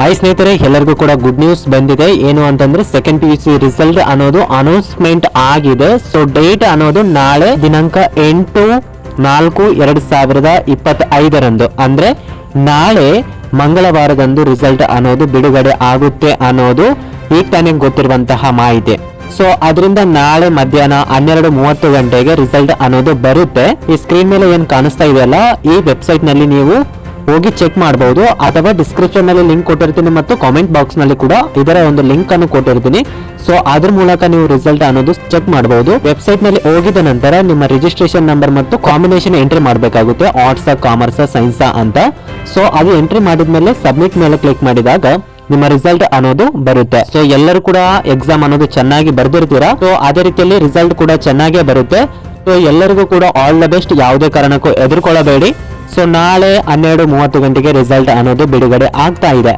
Hi ಸ್ನೇಹಿತರೆ, ಎಲ್ಲರಿಗೂ ಕೂಡ ಗುಡ್ ನ್ಯೂಸ್ ಬಂದಿದೆ. ಏನು ಅಂತಂದ್ರೆ second P U C result ಅನ್ನೋದು ಅನೌನ್ಸ್ಮೆಂಟ್ ಆಗಿದೆ. ಸೊ ಡೇಟ್ ಅನ್ನೋದು ನಾಳೆ ದಿನಾಂಕ ಎಂಟು ನಾಲ್ಕು ಎರಡು ಸಾವಿರದ ಇಪ್ಪತ್ತೈದರಂದು. ಅಂದ್ರೆ ನಾಳೆ ಮಂಗಳವಾರದಂದು ರಿಸಲ್ಟ್ ಅನ್ನೋದು ಬಿಡುಗಡೆ ಆಗುತ್ತೆ ಅನ್ನೋದು ಈಗ ತಾನೇ ಗೊತ್ತಿರುವಂತಹ ಮಾಹಿತಿ. ಸೊ ಅದರಿಂದ ನಾಳೆ ಮಧ್ಯಾಹ್ನ ಹನ್ನೆರಡು ಮೂವತ್ತು ಗಂಟೆಗೆ ರಿಸಲ್ಟ್ ಅನ್ನೋದು ಬರುತ್ತೆ. ಈ ಸ್ಕ್ರೀನ್ ಮೇಲೆ ಏನು ಕಾಣಿಸ್ತಾ ಇದೆಯಲ್ಲ, ಈ ವೆಬ್ಸೈಟ್ನಲ್ಲಿ ನೀವು ಹೋಗಿ ಚೆಕ್ ಮಾಡಬಹುದು ಅಥವಾ ಡಿಸ್ಕ್ರಿಪ್ಷನ್ನಲ್ಲಿ ಲಿಂಕ್ ಕೊಟ್ಟಿರ್ತೀನಿ ಮತ್ತು ಕಾಮೆಂಟ್ ಬಾಕ್ಸ್ನಲ್ಲಿ ಕೂಡ ಇದರ ಒಂದು ಲಿಂಕ್ ಅನ್ನು ಕೊಟ್ಟಿರ್ತೀನಿ. ಸೊ ಅದ್ರ ಮೂಲಕ ನೀವು ರಿಸಲ್ಟ್ ಅನ್ನೋದು ಚೆಕ್ ಮಾಡಬಹುದು ವೆಬ್ಸೈಟ್ನಲ್ಲಿ ಹೋಗಿದ ನಂತರ ನಿಮ್ಮ ರಿಜಿಸ್ಟ್ರೇಷನ್ ನಂಬರ್ ಮತ್ತು ಕಾಂಬಿನೇಷನ್ ಎಂಟ್ರಿ ಮಾಡಬೇಕಾಗುತ್ತೆ ಆರ್ಟ್ಸ್ ಕಾಮರ್ಸ್ ಸೈನ್ಸ್ ಅಂತ. ಸೊ ಅದು ಎಂಟ್ರಿ ಮಾಡಿದ್ಮೇಲೆ ಸಬ್ಮಿಟ್ ಮೇಲೆ ಕ್ಲಿಕ್ ಮಾಡಿದಾಗ ನಿಮ್ಮ ರಿಸಲ್ಟ್ ಅನ್ನೋದು ಬರುತ್ತೆ. ಸೊ ಎಲ್ಲರೂ ಕೂಡ ಎಕ್ಸಾಮ್ ಅನ್ನೋದು ಚೆನ್ನಾಗಿ ಬರ್ದಿರ್ತೀರಾ? ಸೊ ಅದೇ ರೀತಿಯಲ್ಲಿ ರಿಸಲ್ಟ್ ಕೂಡ ಚೆನ್ನಾಗೇ ಬರುತ್ತೆ. ಸೊ ಎಲ್ಲರಿಗೂ ಕೂಡ ಆಲ್ ದ ಬೆಸ್ಟ್ ಯಾವುದೇ ಕಾರಣಕ್ಕೂ ಎದುರ್ಕೊಳ್ಳಬೇಡಿ. ಸೊ ನಾಳೆ ಹನ್ನೆರಡು ಮೂವತ್ತು ಗಂಟೆಗೆ ರಿಸಲ್ಟ್ ಅನ್ನೋದು ಬಿಡುಗಡೆ ಆಗ್ತಾ ಇದೆ.